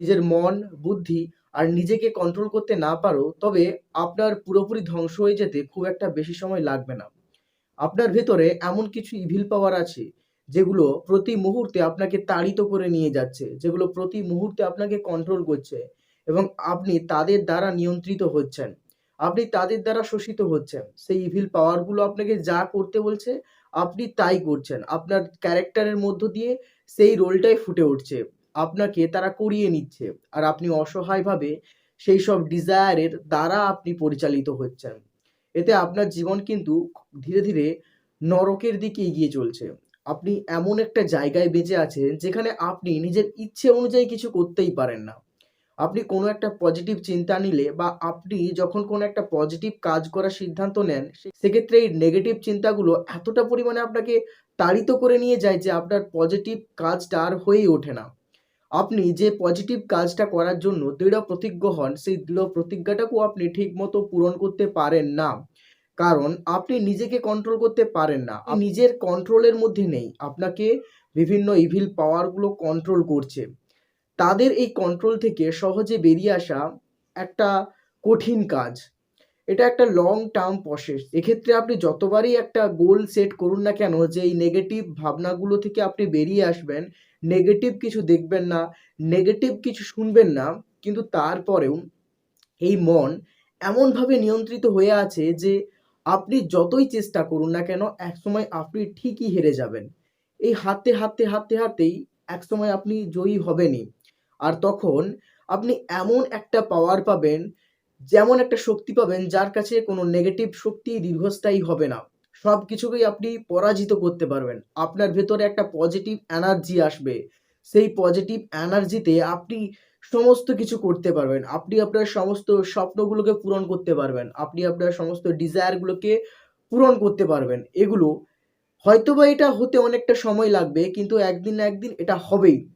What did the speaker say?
নিজের মন, বুদ্ধি আর নিজেকে কন্ট্রোল করতে না পারো, তবে আপনার পুরোপুরি ধ্বংস হয়ে যেতে খুব একটা বেশি সময় লাগবে না। আপনার ভেতরে এমন কিছু ইভিল পাওয়ার আছে, যেগুলো প্রতি মুহূর্তে আপনাকে তাড়িত করে নিয়ে যাচ্ছে, যেগুলো প্রতি মুহূর্তে আপনাকে কন্ট্রোল করছে এবং আপনি তাদের দ্বারা নিয়ন্ত্রিত হচ্ছেন। আপনি তাদের দ্বারা শোষিত হচ্ছেন। সেই ইভিল পাওয়ারগুলো আপনাকে যা করতে বলছে, আপনি তাই করছেন। আপনার ক্যারেক্টারের মধ্য দিয়ে সেই রোলটাই ফুটে উঠছে। আপনাকে তারা করিয়ে নিচ্ছে। আর আপনি অসহায়ভাবে সেই সব ডিজায়ারের দ্বারা আপনি পরিচালিত হচ্ছেন। এতে আপনার জীবন কিন্তু ধীরে, ধীরে নরকের দিকে এগিয়ে চলছে। আপনি এমন একটা জায়গায় বেঁচে আছেন, যেখানে আপনি নিজের ইচ্ছে অনুযায়ী কিছু করতেই পারেন না। আপনি কোনো একটা পজিটিভ চিন্তা নিলে বা আপনি যখন কোনো একটা পজিটিভ কাজ করার সিদ্ধান্ত নেন, সেক্ষেত্রে এই নেগেটিভ চিন্তাগুলো এতটা পরিমাণে আপনাকে তাড়িত করে নিয়ে যায় যে আপনার পজিটিভ কাজটা আর হয়েই ওঠে না। আপনি যে পজিটিভ কাজটা করার জন্য দৃঢ় প্রতিজ্ঞ হন, সেই দৃঢ় প্রতিজ্ঞাটাকেও আপনি ঠিকমতো পূরণ করতে পারেন না। কারণ আপনি নিজেকে কন্ট্রোল করতে পারেন না। নিজের কন্ট্রোলের মধ্যে নেই। আপনাকে বিভিন্ন ইভিল পাওয়ারগুলো কন্ট্রোল করছে। তাদের এই কন্ট্রোল থেকে সহজে বেরিয়ে আসা একটা কঠিন কাজ। এটা একটা লং টার্ম প্রসেস। এক্ষেত্রে আপনি যতবারই একটা গোল সেট করুন না কেন যে এই নেগেটিভ ভাবনাগুলো থেকে আপনি বেরিয়ে আসবেন, নেগেটিভ কিছু দেখবেন না, নেগেটিভ কিছু শুনবেন না, কিন্তু তারপরেও এই মন এমনভাবে নিয়ন্ত্রিত হয়ে আছে যে আপনি যতই চেষ্টা করুন না কেন, একসময় আপনি ঠিকই হেরে যাবেন। এই হারতে, হারতে, হারতে, হারতেই একসময় আপনি জয়ী হবেনই। আর তখন আপনি এমন একটা পাওয়ার পাবেন, যেমন একটা শক্তি পাবেন যার কাছে কোনো নেগেটিভ শক্তি দীর্ঘস্থায়ী হবে না। সবকিছুকেই আপনি পরাজিত করতে পারবেন। আপনার ভেতরে একটা পজিটিভ এনার্জি আসবে। সেই পজিটিভ এনার্জিতে আপনি সমস্ত কিছু করতে পারবেন। আপনি আপনার সমস্ত স্বপ্নগুলোকে পূরণ করতে পারবেন। আপনি আপনার সমস্ত ডিজায়ারগুলোকে পূরণ করতে পারবেন। এগুলো হয়তোবা এটা হতে অনেকটা সময় লাগবে, কিন্তু একদিন না একদিন এটা হবেই।